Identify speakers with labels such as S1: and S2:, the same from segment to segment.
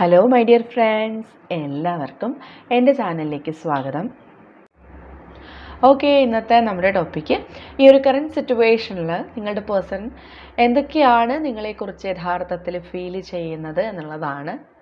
S1: Hello my dear friends എല്ലാവർക്കും എന്റെ ചാനലിലേക്ക് സ്വാഗതം. ഓക്കെ ഇന്നത്തെ നമ്മുടെ ടോപ്പിക്ക് ഈ ഒരു കറണ്ട് സിറ്റുവേഷനിൽ നിങ്ങളുടെ പേഴ്സൺ എന്തൊക്കെയാണ് നിങ്ങളെക്കുറിച്ച് യഥാർത്ഥത്തിൽ ഫീൽ ചെയ്യുന്നത് എന്നുള്ളതാണ്.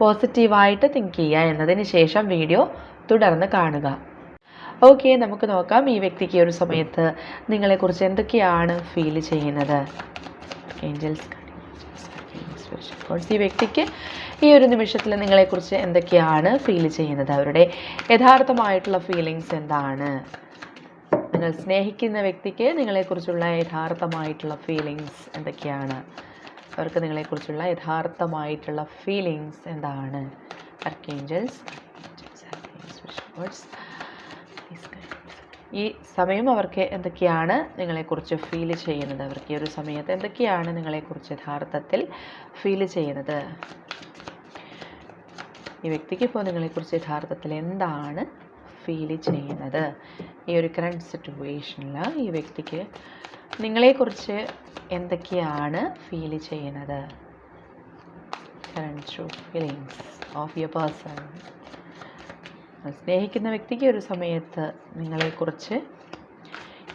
S1: പോസിറ്റീവായിട്ട് തിങ്ക് ചെയ്യുക എന്നതിന് ശേഷം വീഡിയോ തുടർന്ന് കാണുക. ഓക്കെ നമുക്ക് നോക്കാം ഈ വ്യക്തിക്ക് ഒരു സമയത്ത് നിങ്ങളെക്കുറിച്ച് എന്തൊക്കെയാണ് ഫീൽ ചെയ്യുന്നത്? ഏഞ്ചൽസ് ഈ വ്യക്തിക്ക് ഈ ഒരു നിമിഷത്തിൽ നിങ്ങളെക്കുറിച്ച് എന്തൊക്കെയാണ് ഫീൽ ചെയ്യുന്നത്? അവരുടെ യഥാർത്ഥമായിട്ടുള്ള ഫീലിങ്സ് എന്താണ്? നിങ്ങൾ സ്നേഹിക്കുന്ന വ്യക്തിക്ക് നിങ്ങളെക്കുറിച്ചുള്ള യഥാർത്ഥമായിട്ടുള്ള ഫീലിങ്സ് എന്തൊക്കെയാണ്? അവർക്ക് നിങ്ങളെക്കുറിച്ചുള്ള യഥാർത്ഥമായിട്ടുള്ള ഫീലിങ്സ് എന്താണ്? അർക്കേഞ്ചൽസ് ഈ സമയം അവർക്ക് എന്തൊക്കെയാണ് നിങ്ങളെക്കുറിച്ച് ഫീൽ ചെയ്യുന്നത്? അവർക്ക് ഈ ഒരു സമയത്ത് എന്തൊക്കെയാണ് നിങ്ങളെക്കുറിച്ച് യഥാർത്ഥത്തിൽ ഫീൽ ചെയ്യുന്നത്? ഈ വ്യക്തിക്ക് ഇപ്പോൾ നിങ്ങളെക്കുറിച്ച് യഥാർത്ഥത്തിൽ എന്താണ് ഫീൽ ചെയ്യുന്നത്. ഈ ഒരു കറണ്ട് സിറ്റുവേഷനിൽ ഈ വ്യക്തിക്ക് നിങ്ങളെക്കുറിച്ച് എന്തൊക്കെയാണ് ഫീൽ ചെയ്യുന്നത്? Current true feelings of your person സ്നേഹിക്കുന്ന വ്യക്തിക്ക് ഒരു സമയത്ത് നിങ്ങളെക്കുറിച്ച്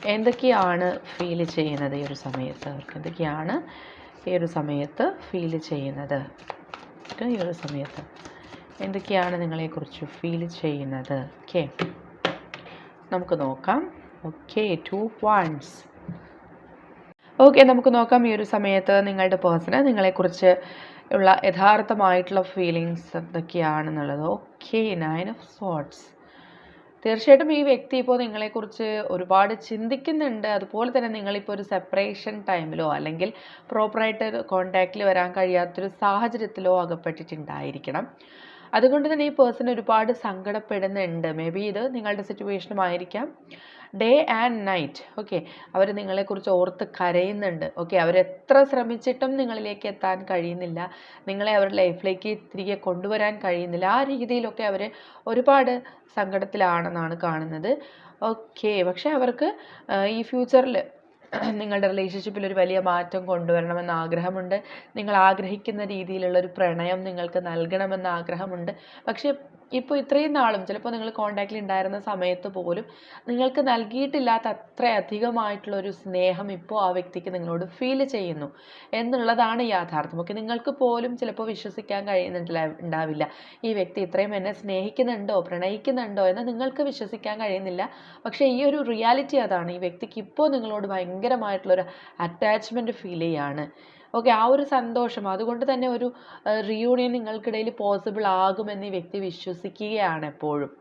S1: എന്തൊക്കെയാണ് ഫീൽ ചെയ്യുന്നത് ഈ ഒരു സമയത്ത്? അവർക്ക് എന്തൊക്കെയാണ് ഈ ഒരു സമയത്ത് ഫീൽ ചെയ്യുന്നത്? ഈ ഒരു സമയത്ത്. എന്തൊക്കെയാണ് നിങ്ങളെക്കുറിച്ച് ഫീൽ ചെയ്യുന്നത്? ഓക്കെ നമുക്ക് നോക്കാം. ഓക്കെ ടു പോയിന്റ്സ് ഓക്കെ നമുക്ക് നോക്കാം ഈ ഒരു സമയത്ത് നിങ്ങളുടെ പേഴ്സണ് നിങ്ങളെക്കുറിച്ച് ഉള്ള യഥാർത്ഥമായിട്ടുള്ള ഫീലിങ്സ് എന്തൊക്കെയാണെന്നുള്ളത്. ഓക്കെ നയൻ ഓഫ് സോട്ട്സ് തീർച്ചയായിട്ടും ഈ വ്യക്തി ഇപ്പോൾ നിങ്ങളെക്കുറിച്ച് ഒരുപാട് ചിന്തിക്കുന്നുണ്ട്. അതുപോലെ തന്നെ നിങ്ങളിപ്പോൾ ഒരു സെപ്പറേഷൻ ടൈമിലോ അല്ലെങ്കിൽ പ്രോപ്പറായിട്ട് കോണ്ടാക്റ്റിൽ വരാൻ കഴിയാത്തൊരു സാഹചര്യത്തിലോ അകപ്പെട്ടിട്ടുണ്ടായിരിക്കണം. അതുകൊണ്ട് തന്നെ ഈ പേഴ്സൺ ഒരുപാട് സങ്കടപ്പെടുന്നുണ്ട്. മേ ബി ഇത് നിങ്ങളുടെ സിറ്റുവേഷനും ആയിരിക്കാം. ഡേ ആൻഡ് നൈറ്റ് ഓക്കെ അവർ നിങ്ങളെക്കുറിച്ച് ഓർത്ത് കരയുന്നുണ്ട് ഓക്കെ അവരെത്ര ശ്രമിച്ചിട്ടും നിങ്ങളിലേക്ക് എത്താൻ കഴിയുന്നില്ല. നിങ്ങളെ അവരുടെ ലൈഫിലേക്ക് തിരികെ കൊണ്ടുവരാൻ കഴിയുന്നില്ല. ആ രീതിയിലൊക്കെ അവർ ഒരുപാട് സങ്കടത്തിലാണെന്നാണ് കാണുന്നത്. ഓക്കെ പക്ഷേ അവർക്ക് ഈ ഫ്യൂച്ചറിൽ നിങ്ങളുടെ റിലേഷൻഷിപ്പിൽ ഒരു വലിയ മാറ്റം കൊണ്ടുവരണമെന്ന് ആഗ്രഹമുണ്ട്. നിങ്ങൾ ആഗ്രഹിക്കുന്ന രീതിയിലുള്ള ഒരു പ്രണയം നിങ്ങൾക്ക് നൽകണമെന്ന് ആഗ്രഹമുണ്ട്. പക്ഷേ ഇപ്പോൾ ഇത്രയും നാളും ചിലപ്പോൾ നിങ്ങൾ കോണ്ടാക്റ്റിൽ ഉണ്ടായിരുന്ന സമയത്ത് പോലും നിങ്ങൾക്ക് നൽകിയിട്ടില്ലാത്ത അത്ര അധികമായിട്ടുള്ള ഒരു സ്നേഹം ഇപ്പോൾ ആ വ്യക്തിക്ക് നിങ്ങളോട് ഫീൽ ചെയ്യുന്നു എന്നുള്ളതാണ് യാഥാർത്ഥ്യം. ഓക്കെ നിങ്ങൾക്ക് പോലും ചിലപ്പോൾ വിശ്വസിക്കാൻ കഴിയുന്നില്ല ഉണ്ടാവില്ല. ഈ വ്യക്തി ഇത്രയും എന്നെ സ്നേഹിക്കുന്നുണ്ടോ പ്രണയിക്കുന്നുണ്ടോ എന്ന് നിങ്ങൾക്ക് വിശ്വസിക്കാൻ കഴിയുന്നില്ല. പക്ഷേ ഈ ഒരു റിയാലിറ്റി അതാണ്. ഈ വ്യക്തിക്ക് ഇപ്പോൾ നിങ്ങളോട് ഭയങ്കരമായിട്ടുള്ളൊരു അറ്റാച്ച്മെന്റ് ഫീൽ ചെയ്യാണ്. ഓക്കെ ആ ഒരു സന്തോഷം. അതുകൊണ്ട് തന്നെ ഒരു റിയൂണിയൻ നിങ്ങൾക്കിടയിൽ പോസിബിൾ ആകുമെന്ന് ഈ വ്യക്തി വിശ്വസിക്കുകയാണ് എപ്പോഴും.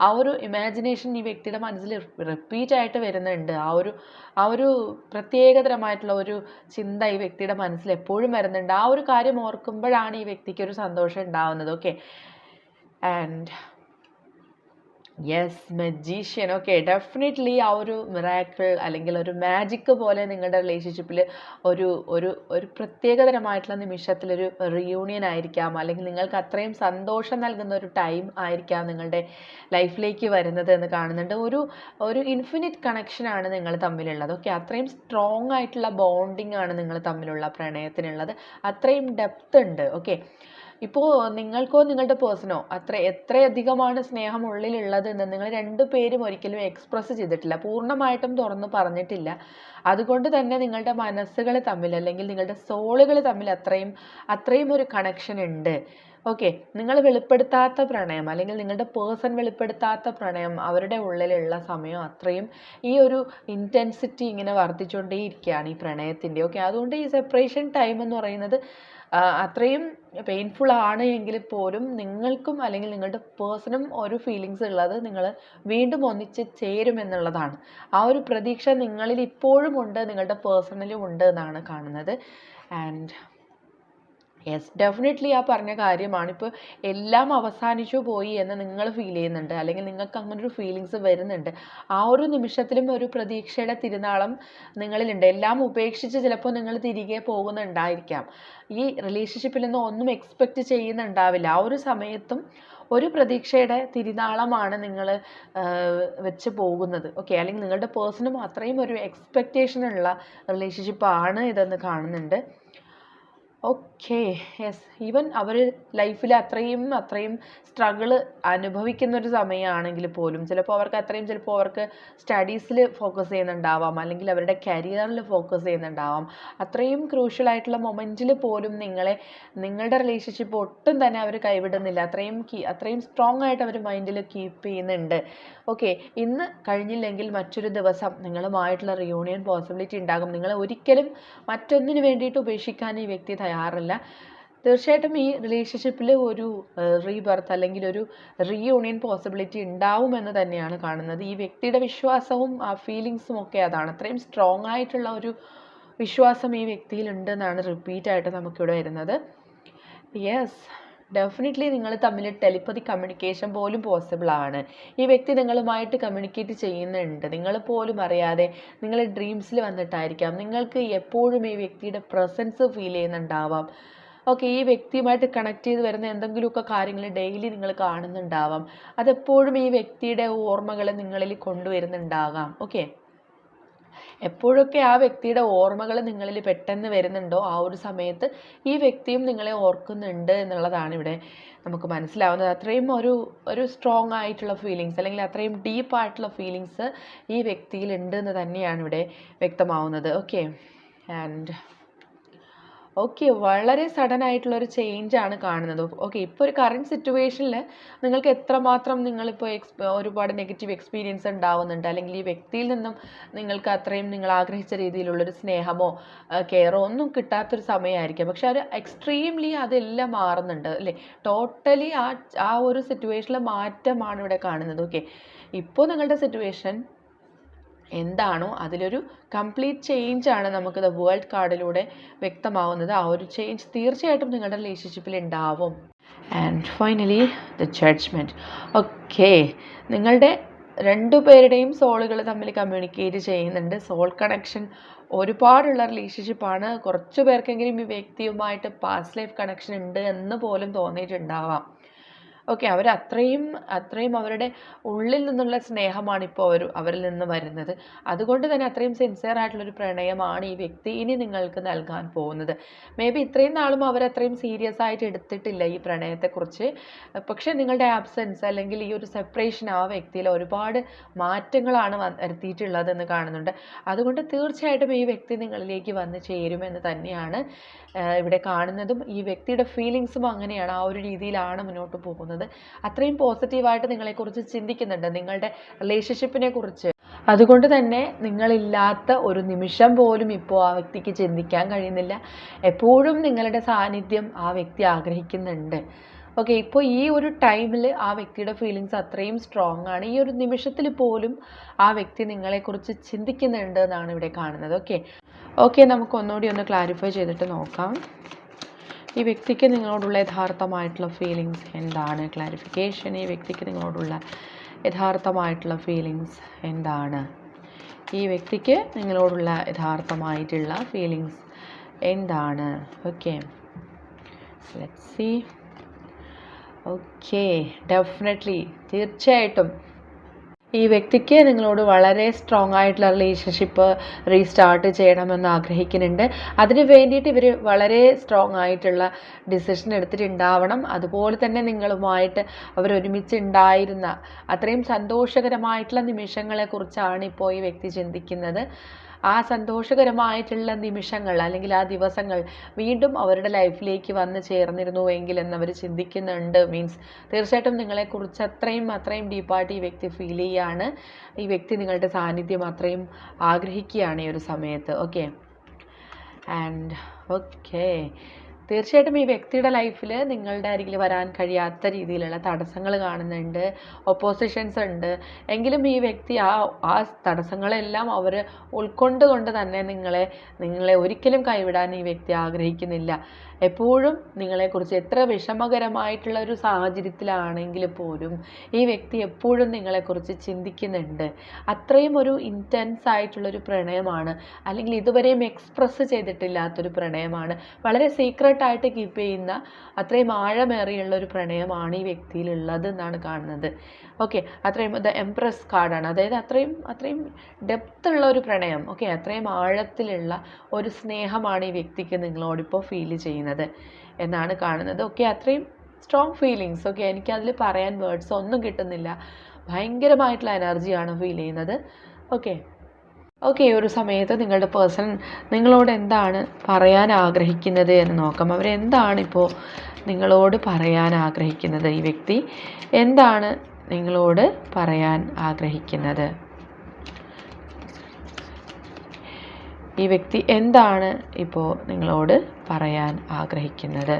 S1: ആ ഒരു ഇമാജിനേഷൻ ഈ വ്യക്തിയുടെ മനസ്സിൽ റിപ്പീറ്റ് ആയിട്ട് വരുന്നുണ്ട്. ആ ഒരു ആ ഒരു പ്രത്യേകതരമായിട്ടുള്ള ഒരു ചിന്ത ഈ വ്യക്തിയുടെ മനസ്സിൽ എപ്പോഴും വരുന്നുണ്ട്. ആ ഒരു കാര്യം ഓർക്കുമ്പോഴാണ് ഈ വ്യക്തിക്ക് ഒരു സന്തോഷം ഉണ്ടാവുന്നത്. Okay. And yes magician okay definitely ആ ഒരു മിറാക്കിൾ അല്ലെങ്കിൽ ഒരു മാജിക്ക് പോലെ നിങ്ങളുടെ റിലേഷൻഷിപ്പിൽ ഒരു ഒരു ഒരു പ്രത്യേകതരമായിട്ടുള്ള നിമിഷത്തിലൊരു റിയൂണിയൻ ആയിരിക്കാം. അല്ലെങ്കിൽ നിങ്ങൾക്ക് അത്രയും സന്തോഷം നൽകുന്ന ഒരു ടൈം ആയിരിക്കാം നിങ്ങളുടെ ലൈഫിലേക്ക് വരുന്നത് എന്ന് കാണുന്നുണ്ട്. ഒരു ഒരു ഇൻഫിനിറ്റ് കണക്ഷനാണ് നിങ്ങൾ തമ്മിലുള്ളത്. ഓക്കെ അത്രയും സ്ട്രോങ് ആയിട്ടുള്ള ബോണ്ടിങ് ആണ് നിങ്ങൾ തമ്മിലുള്ള പ്രണയത്തിനുള്ളത്. അത്രയും ഡെപ്ത് ഉണ്ട്. ഓക്കെ ഇപ്പോൾ നിങ്ങൾക്കോ നിങ്ങളുടെ പേഴ്സണോ അത്ര എത്രയധികമാണ് സ്നേഹം ഉള്ളിലുള്ളത് എന്ന് നിങ്ങൾ രണ്ടു പേരും ഒരിക്കലും എക്സ്പ്രസ് ചെയ്തിട്ടില്ല. പൂർണമായിട്ടും തുറന്ന് പറഞ്ഞിട്ടില്ല. അതുകൊണ്ട് തന്നെ നിങ്ങളുടെ മനസ്സുകൾ തമ്മിൽ അല്ലെങ്കിൽ നിങ്ങളുടെ സോളുകൾ തമ്മിൽ അത്രയും അത്രയും ഒരു കണക്ഷൻ ഉണ്ട്. ഓക്കെ നിങ്ങൾ വെളിപ്പെടുത്താത്ത പ്രണയം അല്ലെങ്കിൽ നിങ്ങളുടെ പേഴ്സൺ വെളിപ്പെടുത്താത്ത പ്രണയം അവരുടെ ഉള്ളിലുള്ള സമയം അത്രയും ഈ ഒരു ഇന്റൻസിറ്റി ഇങ്ങനെ വർദ്ധിച്ചുകൊണ്ടേയിരിക്കുകയാണ് ഈ പ്രണയത്തിന്റെ. ഓക്കെ അതുകൊണ്ട് ഈ സെപ്പറേഷൻ ടൈം എന്ന് പറയുന്നത് അത്രയും പെയിൻഫുൾ ആണ് എങ്കിൽ പോലും നിങ്ങൾക്കും അല്ലെങ്കിൽ നിങ്ങളുടെ പേഴ്സണും ഒരു ഫീലിങ്സ് ഉള്ളത് നിങ്ങൾ വീണ്ടും ഒന്നിച്ച് ചേരും എന്നുള്ളതാണ്. ആ ഒരു പ്രതീക്ഷ നിങ്ങളിൽ ഇപ്പോഴും ഉണ്ട് നിങ്ങളുടെ പേഴ്സണലും ഉണ്ട് എന്നാണ് കാണുന്നത്. ആൻഡ് യെസ് ഡെഫിനറ്റ്ലി ആ പറഞ്ഞ കാര്യമാണ്. ഇപ്പോൾ എല്ലാം അവസാനിച്ചു പോയി എന്ന് നിങ്ങൾ ഫീൽ ചെയ്യുന്നുണ്ട്. അല്ലെങ്കിൽ നിങ്ങൾക്ക് അങ്ങനെ ഒരു ഫീലിങ്സ് വരുന്നുണ്ട്. ആ ഒരു നിമിഷത്തിലും ഒരു പ്രതീക്ഷയുടെ തിരുനാളം നിങ്ങളിലുണ്ട്. എല്ലാം ഉപേക്ഷിച്ച് ചിലപ്പോൾ നിങ്ങൾ തിരികെ പോകുന്നുണ്ടായിരിക്കാം. ഈ റിലേഷൻഷിപ്പിൽ നിന്ന് ഒന്നും എക്സ്പെക്റ്റ് ചെയ്യുന്നുണ്ടാവില്ല. ആ ഒരു സമയത്തും ഒരു പ്രതീക്ഷയുടെ തിരുനാളമാണ് നിങ്ങൾ വെച്ച് പോകുന്നത്. ഓക്കെ അല്ലെങ്കിൽ നിങ്ങളുടെ പേഴ്സണും അത്രയും ഒരു എക്സ്പെക്റ്റേഷനുള്ള റിലേഷൻഷിപ്പാണ് ഇതെന്ന് കാണുന്നുണ്ട്. ഓക്കെ യെസ് ഈവൻ അവർ ലൈഫിൽ അത്രയും അത്രയും സ്ട്രഗിൾ അനുഭവിക്കുന്ന ഒരു സമയമാണെങ്കിൽ പോലും ചിലപ്പോൾ അവർക്ക് അത്രയും ചിലപ്പോൾ അവർക്ക് സ്റ്റഡീസിൽ ഫോക്കസ് ചെയ്യുന്നുണ്ടാവാം. അല്ലെങ്കിൽ അവരുടെ കരിയറിൽ ഫോക്കസ് ചെയ്യുന്നുണ്ടാവാം. അത്രയും ക്രൂഷ്യൽ ആയിട്ടുള്ള മൊമെന്റിൽ പോലും നിങ്ങളെ നിങ്ങളുടെ റിലേഷൻഷിപ്പ് ഒട്ടും തന്നെ അവർ കൈവിടുന്നില്ല. അത്രയും കീ അത്രയും സ്ട്രോങ് ആയിട്ട് അവർ മൈൻഡിൽ കീപ്പ് ചെയ്യുന്നുണ്ട്. ഓക്കെ ഇന്ന് കഴിഞ്ഞില്ലെങ്കിൽ മറ്റൊരു ദിവസം നിങ്ങളുമായിട്ടുള്ള റിയൂണിയൻ പോസിബിലിറ്റി ഉണ്ടാകും. നിങ്ങളെ ഒരിക്കലും മറ്റൊന്നിനു വേണ്ടിയിട്ട് ഉപേക്ഷിക്കാൻ ഈ വ്യക്തി തയ്യാറല്ല. തീർച്ചയായിട്ടും ഈ റിലേഷൻഷിപ്പിൽ ഒരു റീബർത്ത് അല്ലെങ്കിൽ ഒരു റീയൂണിയൻ പോസിബിലിറ്റി ഉണ്ടാവുമെന്ന് തന്നെയാണ് കാണുന്നത്. ഈ വ്യക്തിയുടെ വിശ്വാസവും ആ ഫീലിങ്സും ഒക്കെ അതാണ്. അത്രയും സ്ട്രോങ് ആയിട്ടുള്ള ഒരു വിശ്വാസം ഈ വ്യക്തിയിൽ ഉണ്ടെന്നാണ് റിപ്പീറ്റ് ആയിട്ട് നമുക്കിവിടെ വരുന്നത്. യെസ് ഡെഫിനറ്റ്ലി നിങ്ങൾ തമ്മിൽ ടെലിപ്പതി കമ്മ്യൂണിക്കേഷൻ പോലും പോസിബിൾ ആണ്. ഈ വ്യക്തി നിങ്ങളുമായിട്ട് കമ്മ്യൂണിക്കേറ്റ് ചെയ്യുന്നുണ്ട്. നിങ്ങൾ പോലും അറിയാതെ നിങ്ങൾ ഡ്രീംസിൽ വന്നിട്ടായിരിക്കാം. നിങ്ങൾക്ക് എപ്പോഴും ഈ വ്യക്തിയുടെ പ്രസൻസ് ഫീൽ ചെയ്യുന്നുണ്ടാവാം. ഓക്കെ ഈ വ്യക്തിയുമായിട്ട് കണക്ട് ചെയ്ത് വരുന്ന എന്തെങ്കിലുമൊക്കെ കാര്യങ്ങൾ ഡെയിലി നിങ്ങൾ കാണുന്നുണ്ടാവാം. അതെപ്പോഴും ഈ വ്യക്തിയുടെ ഓർമ്മകൾ നിങ്ങളിൽ കൊണ്ടുവരുന്നുണ്ടാകാം. ഓക്കെ എപ്പോഴൊക്കെ ആ വ്യക്തിയുടെ ഓർമ്മകൾ നിങ്ങളിൽ പെട്ടെന്ന് വരുന്നുണ്ടോ? ആ ഒരു സമയത്ത് ഈ വ്യക്തിയും നിങ്ങളെ ഓർക്കുന്നുണ്ട് എന്നുള്ളതാണ് ഇവിടെ നമുക്ക് മനസ്സിലാവുന്നത്. അത്രയും ഒരു ഒരു സ്ട്രോങ് ആയിട്ടുള്ള ഫീലിങ്സ് അല്ലെങ്കിൽ അത്രയും ഡീപ്പ് ആയിട്ടുള്ള ഫീലിങ്സ് ഈ വ്യക്തിയിലുണ്ട് എന്ന് തന്നെയാണ് ഇവിടെ വ്യക്തമാവുന്നത്. ഓക്കെ ആൻഡ് ഓക്കെ വളരെ സഡൻ ആയിട്ടുള്ള ഒരു ചേഞ്ച് ആണ് കാണുന്നത്. ഓക്കെ ഇപ്പോൾ ഒരു കറണ്ട് സിറ്റുവേഷനിൽ നിങ്ങൾക്ക് എത്രമാത്രം നിങ്ങളിപ്പോൾ എക്സ് ഒരുപാട് നെഗറ്റീവ് എക്സ്പീരിയൻസ് ഉണ്ടാവുന്നുണ്ട്. അല്ലെങ്കിൽ ഈ വ്യക്തിയിൽ നിന്നും നിങ്ങൾക്ക് അത്രയും നിങ്ങൾ ആഗ്രഹിച്ച രീതിയിലുള്ളൊരു സ്നേഹമോ കെയറോ ഒന്നും കിട്ടാത്തൊരു സമയമായിരിക്കാം. പക്ഷെ ഒരു എക്സ്ട്രീംലി അതെല്ലാം മാറുന്നുണ്ട് അല്ലേ? ടോട്ടലി ആ ആ ഒരു സിറ്റുവേഷനിലെ മാറ്റമാണ് ഇവിടെ കാണുന്നത്. ഓക്കെ ഇപ്പോൾ നിങ്ങളുടെ സിറ്റുവേഷൻ എന്താണോ അതിലൊരു കംപ്ലീറ്റ് ചേഞ്ച് ആണ് നമുക്ക് ദ വേൾഡ് കാർഡിലൂടെ വ്യക്തമാവുന്നത്. ആ ഒരു ചേഞ്ച് തീർച്ചയായിട്ടും നിങ്ങളുടെ റിലേഷൻഷിപ്പിൽ ഉണ്ടാവും and finally the judgement okay നിങ്ങളുടെ രണ്ടു പേരുടെയും സോളുകൾ തമ്മിൽ കമ്മ്യൂണിക്കേറ്റ് ചെയ്യുന്നുണ്ട്. സോൾ കണക്ഷൻ ഒരുപാടുള്ള റിലേഷൻഷിപ്പാണ് കുറച്ച് പേർക്കെങ്കിലും ഈ വ്യക്തിയുമായിട്ട് പാസ്റ്റ് ലൈഫ് കണക്ഷൻ ഉണ്ട് എന്ന് പോലും തോന്നിയിട്ടുണ്ടാവാം. ഓക്കെ അവർ അത്രയും അത്രയും അവരുടെ ഉള്ളിൽ നിന്നുള്ള സ്നേഹമാണ് ഇപ്പോൾ അവർ അവരിൽ നിന്ന് വരുന്നത്. അതുകൊണ്ട് തന്നെ അത്രയും സിൻസിയർ ആയിട്ടുള്ളൊരു പ്രണയമാണ് ഈ വ്യക്തി ഇനി നിങ്ങൾക്ക് നൽകാൻ പോകുന്നത്. മേ ബി ഇത്രയും നാളും അവർ അത്രയും സീരിയസ് ആയിട്ട് എടുത്തിട്ടില്ല ഈ പ്രണയത്തെക്കുറിച്ച്. പക്ഷേ നിങ്ങളുടെ ആബ്സെൻസ് അല്ലെങ്കിൽ ഈ ഒരു സെപ്പറേഷൻ ആ വ്യക്തിയിൽ ഒരുപാട് മാറ്റങ്ങളാണ് വരുത്തിയിട്ടുള്ളതെന്ന് കാണുന്നുണ്ട്. അതുകൊണ്ട് തീർച്ചയായിട്ടും ഈ വ്യക്തി നിങ്ങളിലേക്ക് വന്ന് ചേരുമെന്ന് തന്നെയാണ് ഇവിടെ കാണുന്നതും ഈ വ്യക്തിയുടെ ഫീലിങ്സും അങ്ങനെയാണ്. ആ ഒരു രീതിയിലാണ് മുന്നോട്ട് പോകുന്നത്. അത്രയും പോസിറ്റീവായിട്ട് നിങ്ങളെക്കുറിച്ച് ചിന്തിക്കുന്നുണ്ട്. നിങ്ങളുടെ റിലേഷൻഷിപ്പിനെ കുറിച്ച് അതുകൊണ്ട് തന്നെ നിങ്ങളില്ലാത്ത ഒരു നിമിഷം പോലും ഇപ്പോൾ ആ വ്യക്തിക്ക് ചിന്തിക്കാൻ കഴിയുന്നില്ല. എപ്പോഴും നിങ്ങളുടെ സാന്നിധ്യം ആ വ്യക്തി ആഗ്രഹിക്കുന്നുണ്ട്. ഓക്കെ ഇപ്പോൾ ഈ ഒരു ടൈമിൽ ആ വ്യക്തിയുടെ ഫീലിങ്സ് അത്രയും സ്ട്രോങ് ആണ്. ഈ ഒരു നിമിഷത്തിൽ പോലും ആ വ്യക്തി നിങ്ങളെക്കുറിച്ച് ചിന്തിക്കുന്നുണ്ട് എന്നാണ് ഇവിടെ കാണുന്നത്. ഓക്കെ. ഓക്കെ നമുക്ക് ഒന്നുകൂടി ഒന്ന് ക്ലാരിഫൈ ചെയ്തിട്ട് നോക്കാം. ഈ വ്യക്തിക്ക് നിങ്ങളോടുള്ള യഥാർത്ഥമായിട്ടുള്ള ഫീലിങ്സ് എന്താണ്? ക്ലാരിഫിക്കേഷൻ ഈ വ്യക്തിക്ക് നിങ്ങളോടുള്ള യഥാർത്ഥമായിട്ടുള്ള ഫീലിങ്സ് എന്താണ്? ഈ വ്യക്തിക്ക് നിങ്ങളോടുള്ള യഥാർത്ഥമായിട്ടുള്ള ഫീലിങ്സ് എന്താണ്? Okay let see okay definitely തീർച്ചയായിട്ടും. ഈ വ്യക്തിക്ക് നിങ്ങളോട് വളരെ സ്ട്രോങ് ആയിട്ടുള്ള റിലേഷൻഷിപ്പ് റീസ്റ്റാർട്ട് ചെയ്യണമെന്ന് ആഗ്രഹിക്കുന്നുണ്ട്. അതിന് വേണ്ടിയിട്ട് ഇവർ വളരെ സ്ട്രോങ് ആയിട്ടുള്ള ഡിസിഷൻ എടുത്തിട്ടുണ്ടാവണം. അതുപോലെ തന്നെ നിങ്ങളുമായിട്ട് അവർ ഒരുമിച്ച് ഉണ്ടായിരുന്ന അത്രയും സന്തോഷകരമായിട്ടുള്ള നിമിഷങ്ങളെക്കുറിച്ചാണ് ഇപ്പോൾ ഈ വ്യക്തി ചിന്തിക്കുന്നത്. ആ സന്തോഷകരമായിട്ടുള്ള നിമിഷങ്ങൾ അല്ലെങ്കിൽ ആ ദിവസങ്ങൾ വീണ്ടും അവരുടെ ലൈഫിലേക്ക് വന്ന് ചേർന്നിരുന്നുവെങ്കിൽ എന്നവർ ചിന്തിക്കുന്നുണ്ട്. മീൻസ് തീർച്ചയായിട്ടും നിങ്ങളെക്കുറിച്ച് അത്രയും അത്രയും ഡീപ്പായിട്ട് ഈ വ്യക്തി ഫീൽ ചെയ്യാണ്. ഈ വ്യക്തി നിങ്ങളുടെ സാന്നിധ്യം അത്രയും ആഗ്രഹിക്കുകയാണ് ഈ ഒരു സമയത്ത്. ഓക്കെ ആൻഡ് ഓക്കെ തീർച്ചയായിട്ടും ഈ വ്യക്തിയുടെ ലൈഫിൽ നിങ്ങളുടെ അരികിൽ വരാൻ കഴിയാത്ത രീതിയിലുള്ള തടസ്സങ്ങൾ കാണുന്നുണ്ട് ഒപ്പോസിഷൻസ് ഉണ്ട്. എങ്കിലും ഈ വ്യക്തി ആ ആ തടസ്സങ്ങളെല്ലാം അവർ ഉൾക്കൊണ്ടുകൊണ്ട് തന്നെ നിങ്ങളെ നിങ്ങളെ ഒരിക്കലും കൈവിടാൻ ഈ വ്യക്തി ആഗ്രഹിക്കുന്നില്ല. എപ്പോഴും നിങ്ങളെക്കുറിച്ച് എത്ര വിഷമകരമായിട്ടുള്ള ഒരു സാഹചര്യത്തിലാണെങ്കിൽ പോലും ഈ വ്യക്തി എപ്പോഴും നിങ്ങളെക്കുറിച്ച് ചിന്തിക്കുന്നുണ്ട്. അത്രയും ഒരു ഇന്റൻസ് ആയിട്ടുള്ളൊരു പ്രണയമാണ്. അല്ലെങ്കിൽ ഇതുവരെയും എക്സ്പ്രസ് ചെയ്തിട്ടില്ലാത്തൊരു പ്രണയമാണ്. വളരെ സീക്രട്ടായിട്ട് കീപ്പ് ചെയ്യുന്ന അത്രയും ആഴമേറിയുള്ള ഒരു പ്രണയമാണ് ഈ വ്യക്തിയിലുള്ളത് എന്നാണ് കാണുന്നത്. ഓക്കെ അത്രയും ദ എംപ്രസ് കാർഡാണ് അതായത് അത്രയും അത്രയും ഡെപ്ത് ഉള്ള ഒരു പ്രണയം. ഓക്കെ അത്രയും ആഴത്തിലുള്ള ഒരു സ്നേഹമാണ് ഈ വ്യക്തിക്ക് നിങ്ങളോടിപ്പോൾ ഫീൽ ചെയ്യുന്നത്. എന്നാണ് കാണുന്നത്. ഓക്കെ അത്രയും സ്ട്രോങ് ഫീലിങ്സ് ഓക്കെ എനിക്കതിൽ പറയാൻ വേർഡ്സ് ഒന്നും കിട്ടുന്നില്ല. ഭയങ്കരമായിട്ടുള്ള എനർജിയാണ് ഫീൽ ചെയ്യുന്നത്. ഓക്കെ ഓക്കെ ഒരു സമയത്ത് നിങ്ങളുടെ പേഴ്സൺ നിങ്ങളോട് എന്താണ് പറയാൻ ആഗ്രഹിക്കുന്നത് എന്ന് നോക്കാം. അവരെന്താണ് ഇപ്പോൾ നിങ്ങളോട് പറയാൻ ആഗ്രഹിക്കുന്നത്? ഈ വ്യക്തി എന്താണ് നിങ്ങളോട് പറയാൻ ആഗ്രഹിക്കുന്നത്? ഈ വ്യക്തി എന്താണ് ഇപ്പോൾ നിങ്ങളോട് പറയാൻ ആഗ്രഹിക്കുന്നത്?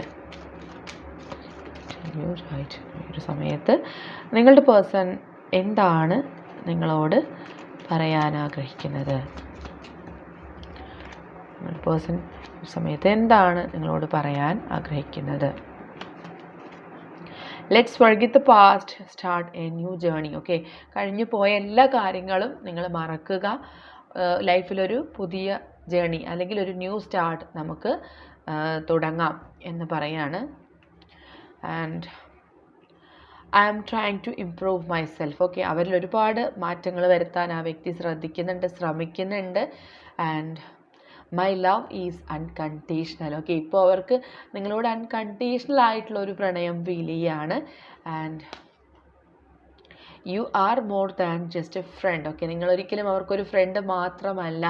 S1: ഒരു സമയത്ത് നിങ്ങളുടെ പേഴ്സൺ എന്താണ് നിങ്ങളോട് പറയാൻ ആഗ്രഹിക്കുന്നത്? നിങ്ങളുടെ പേഴ്സൺ സമയത്ത് എന്താണ് നിങ്ങളോട് പറയാൻ ആഗ്രഹിക്കുന്നത്? Let's forget the past start a new journey okay കഴിഞ്ഞു പോയ എല്ലാ കാര്യങ്ങളും നിങ്ങൾ മറക്കുക. ലൈഫിലൊരു പുതിയ ജേണി അല്ലെങ്കിൽ ഒരു ന്യൂ സ്റ്റാർട്ട് നമുക്ക് തുടങ്ങാം എന്ന് പറയാണ്. And I am trying to improve myself okay അവരിൽ ഒരുപാട് മാറ്റങ്ങൾ വരുത്താൻ ആ വ്യക്തി ശ്രദ്ധിക്കുന്നുണ്ട് ശ്രമിക്കുന്നുണ്ട്. And my love is unconditional okay ഇപ്പോൾ അവർക്ക് നിങ്ങളോട് അൺകണ്ടീഷണൽ ആയിട്ടുള്ള ഒരു പ്രണയം ഫീൽ ചെയ്യാണ്. And you are more than just a friend okay നിങ്ങൾ ഒരിക്കലും അവർക്കൊരു ഫ്രണ്ട് മാത്രമല്ല.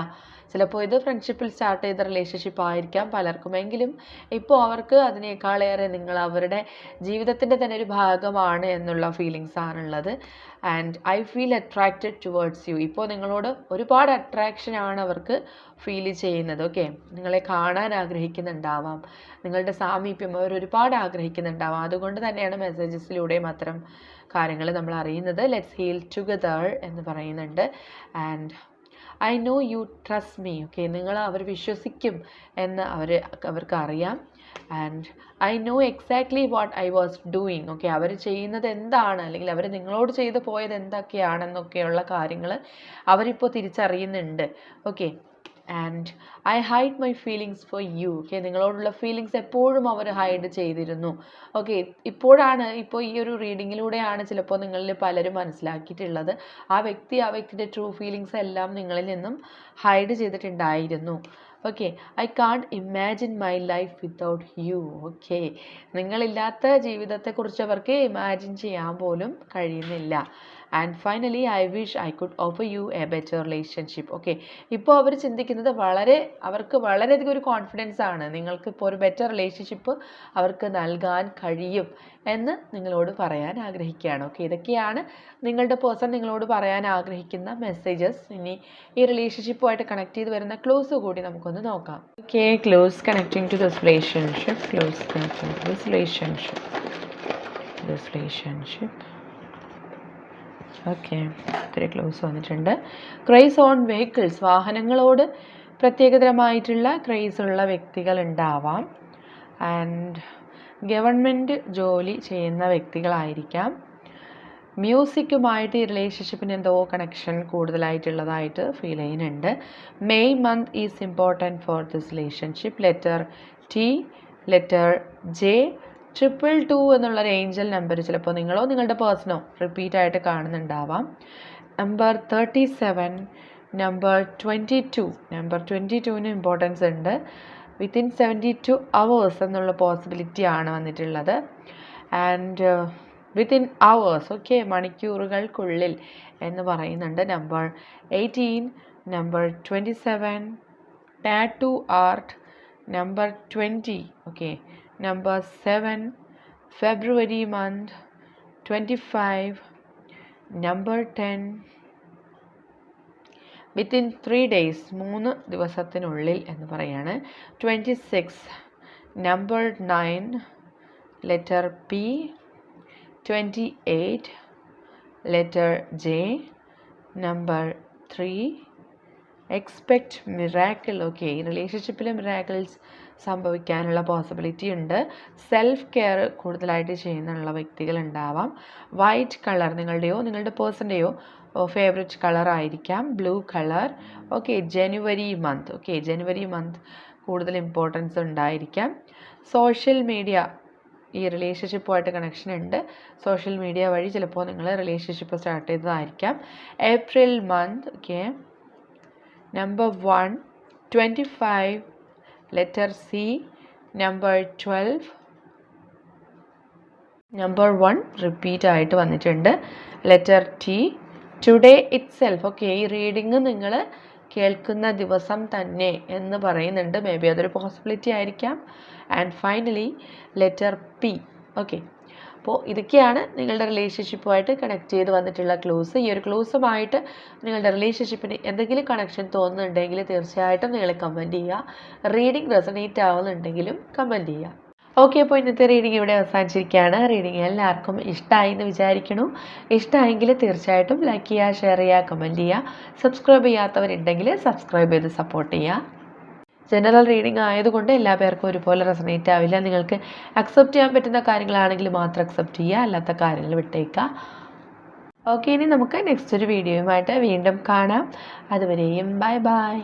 S1: ചിലപ്പോൾ ഇത് ഫ്രണ്ട്ഷിപ്പിൽ സ്റ്റാർട്ട് ചെയ്ത റിലേഷൻഷിപ്പ് ആയിരിക്കാം പലർക്കും. എങ്കിലും ഇപ്പോൾ അവർക്ക് അതിനേക്കാളേറെ നിങ്ങൾ അവരുടെ ജീവിതത്തിന്റെ തന്നെ ഒരു ഭാഗമാണ് എന്നുള്ള ഫീലിങ്സ് ആണുള്ളത്. And I feel attracted towards you ഇപ്പോൾ നിങ്ങളോട് ഒരുപാട് അട്രാക്ഷൻ ആണ് അവർക്ക് ഫീൽ ചെയ്യുന്നത് ഓക്കെ നിങ്ങളെ കാണാൻ ആഗ്രഹിക്കുന്നുണ്ടാവാം. നിങ്ങളുടെ സാമീപ്യം അവർ ഒരുപാട് ആഗ്രഹിക്കുന്നുണ്ടാവാം. അതുകൊണ്ട് തന്നെയാണ് മെസ്സേജസിലൂടെയും അത്തരം കാര്യങ്ങൾ നമ്മൾ അറിയുന്നത്. ലെറ്റ്സ് ഹീൽ ടുഗദർ എന്ന് പറയുന്നുണ്ട്. And I know you trust me okay നിങ്ങൾ അവർ വിശ്വസിക്കും എന്ന് അവർ അവർക്ക് അറിയാം and I know exactly what I was doing okay അവർ ചെയ്യുന്നത് എന്താണ്? അല്ലെങ്കിൽ അവർ നിങ്ങളോട് ചെയ്തു പോയത് എന്തൊക്കെയാണെന്നൊക്കെയുള്ള കാര്യങ്ങൾ അവരിപ്പോൾ തിരിച്ചറിയുന്നുണ്ട്. Okay and I hide my feelings for you okay നിങ്ങളോടുള്ള ഫീലിങ്സ് എപ്പോഴും അവർ ഹൈഡ് ചെയ്തിരുന്നു. ഓക്കെ ഇപ്പോഴാണ് ഇപ്പോൾ ഈ ഒരു റീഡിങ്ങിലൂടെയാണ് ചിലപ്പോൾ നിങ്ങളിൽ പലരും മനസ്സിലാക്കിയിട്ടുള്ളത്. ആ വ്യക്തി ആ വ്യക്തിയുടെ ട്രൂ ഫീലിങ്സ് എല്ലാം നിങ്ങളിൽ നിന്നും ഹൈഡ് ചെയ്തിട്ടുണ്ടായിരുന്നു. Okay I can't imagine my life without you okay നിങ്ങളില്ലാത്ത ജീവിതത്തെക്കുറിച്ച് അവർക്ക് ഇമാജിൻ ചെയ്യാൻ പോലും കഴിയുന്നില്ല. And finally I wish I could offer you a better relationship okay ഇപ്പോൾ അവർ ചിന്തിക്കുന്നത് വളരെ അവർക്ക് വളരെയധികം ഒരു കോൺഫിഡൻസ് ആണ്. നിങ്ങൾക്ക് ഇപ്പോൾ ഒരു ബെറ്റർ റിലേഷൻഷിപ്പ് അവർക്ക് നൽകാൻ കഴിയും എന്ന് നിങ്ങളോട് പറയാൻ ആഗ്രഹിക്കുകയാണ്. ഓക്കെ ഇതൊക്കെയാണ് നിങ്ങളുടെ പേഴ്സൺ നിങ്ങളോട് പറയാൻ ആഗ്രഹിക്കുന്ന മെസ്സേജസ് ഇനി ഈ റിലേഷൻഷിപ്പുമായിട്ട് കണക്ട് ചെയ്ത് വരുന്ന ക്ലോസ് കൂടി നമുക്കൊന്ന് നോക്കാം. Okay clues connecting to this relationship clues connecting to this relationship this relationship okay. ഒത്തിരി ക്ലോസ് വന്നിട്ടുണ്ട്. ക്രൈസ് ഓൺ വെഹിക്കിൾസ് വാഹനങ്ങളോട് പ്രത്യേകതരമായിട്ടുള്ള ക്രൈസ് ഉള്ള വ്യക്തികൾ ഉണ്ടാവാം ആൻഡ് ഗവൺമെന്റ് ജോലി ചെയ്യുന്ന വ്യക്തികളായിരിക്കാം. മ്യൂസിക്കുമായിട്ട് ഈ റിലേഷൻഷിപ്പിന് എന്തോ കണക്ഷൻ കൂടുതലായിട്ടുള്ളതായിട്ട് ഫീൽ ചെയ്യുന്നുണ്ട്. May month is important for this relationship letter T letter J triple two എന്നുള്ള ഒരു ഏഞ്ചൽ നമ്പർ ചിലപ്പോൾ നിങ്ങളോ നിങ്ങളുടെ പേഴ്സണോ റിപ്പീറ്റ് ആയിട്ട് കാണുന്നുണ്ടാവാം. Number thirty seven number twenty two number twenty ടുവിന് ഇമ്പോർട്ടൻസ് ഉണ്ട്. വിത്തിൻ സെവന്റി ടു അവേഴ്സ് എന്നുള്ള പോസിബിലിറ്റി ആണ് വന്നിട്ടുള്ളത്. ആൻഡ് വിത്തിൻ അവേഴ്സ് ഓക്കെ മണിക്കൂറുകൾക്കുള്ളിൽ എന്ന് പറയുന്നുണ്ട് number eighteen number twenty seven tattoo art number twenty okay number 7 February month twenty five number ten within three days മൂന്ന് ദിവസത്തിനുള്ളിൽ എന്ന് പറയാണ്. Twenty six number nine letter P twenty eight letter J number three expect miracle okay ഈ റിലേഷൻഷിപ്പിലെ miracles സംഭവിക്കാനുള്ള possibility ഉണ്ട്. Self care കൂടുതലായിട്ട് ചെയ്യുന്നുള്ള വ്യക്തികളുണ്ടാവാം വൈറ്റ് കളർ നിങ്ങളുടെയോ നിങ്ങളുടെ പേഴ്സന്റെയോ ഫേവറേറ്റ് കളർ ആയിരിക്കാം. Blue colour okay January month okay January month കൂടുതൽ ഇമ്പോർട്ടൻസ് ഉണ്ടായിരിക്കാം. സോഷ്യൽ മീഡിയ ഈ റിലേഷൻഷിപ്പുമായിട്ട് കണക്ഷൻ ഉണ്ട്. സോഷ്യൽ മീഡിയ വഴി ചിലപ്പോൾ നിങ്ങൾ relationship start ചെയ്തതായിരിക്കാം. April month okay one twenty five letter C number twelve number one repeat ആയിട്ട് വന്നിട്ടുണ്ട്. Letter T today itself okay ഈ റീഡിങ് നിങ്ങൾ കേൾക്കുന്ന ദിവസം തന്നെ എന്ന് പറയുന്നുണ്ട്. മേ ബി അതൊരു പോസിബിലിറ്റി ആയിരിക്കാം. And finally letter P okay അപ്പോൾ ഇതൊക്കെയാണ് നിങ്ങളുടെ റിലേഷൻഷിപ്പുമായിട്ട് കണക്ട് ചെയ്ത് വന്നിട്ടുള്ള ക്ലോസ് ഈ ഒരു ക്ലോസുമായിട്ട് നിങ്ങളുടെ റിലേഷൻഷിപ്പിന് എന്തെങ്കിലും കണക്ഷൻ തോന്നുന്നുണ്ടെങ്കിൽ തീർച്ചയായിട്ടും നിങ്ങൾ കമന്റ് ചെയ്യുക. റീഡിംഗ് റെസണേറ്റ് ആവുന്നുണ്ടെങ്കിലും കമന്റ് ചെയ്യുക. ഓക്കെ അപ്പോൾ ഇന്നത്തെ റീഡിംഗ് ഇവിടെ അവസാനിച്ചിരിക്കുകയാണ്. റീഡിംഗ് എല്ലാവർക്കും ഇഷ്ടമായി എന്ന് വിചാരിക്കണു ഇഷ്ടമായെങ്കിൽ തീർച്ചയായിട്ടും ലൈക്ക് ചെയ്യുക ഷെയർ ചെയ്യുക കമന്റ് ചെയ്യുക. സബ്സ്ക്രൈബ് ചെയ്യാത്തവരുണ്ടെങ്കിൽ സബ്സ്ക്രൈബ് ചെയ്ത് സപ്പോർട്ട് ചെയ്യുക. ജനറൽ റീഡിംഗ് ആയതുകൊണ്ട് എല്ലാ പേർക്കും ഒരുപോലെ റെസണേറ്റ് ആവില്ല. നിങ്ങൾക്ക് അക്സെപ്റ്റ് ചെയ്യാൻ പറ്റുന്ന കാര്യങ്ങളാണെങ്കിൽ മാത്രം അക്സെപ്റ്റ് ചെയ്യുക അല്ലാത്ത കാര്യങ്ങൾ വിട്ടേക്കുക. ഓക്കെ ഇനി നമുക്ക് നെക്സ്റ്റ് ഒരു വീഡിയോയുമായിട്ട് വീണ്ടും കാണാം. അതുവരെയും ബൈ ബൈ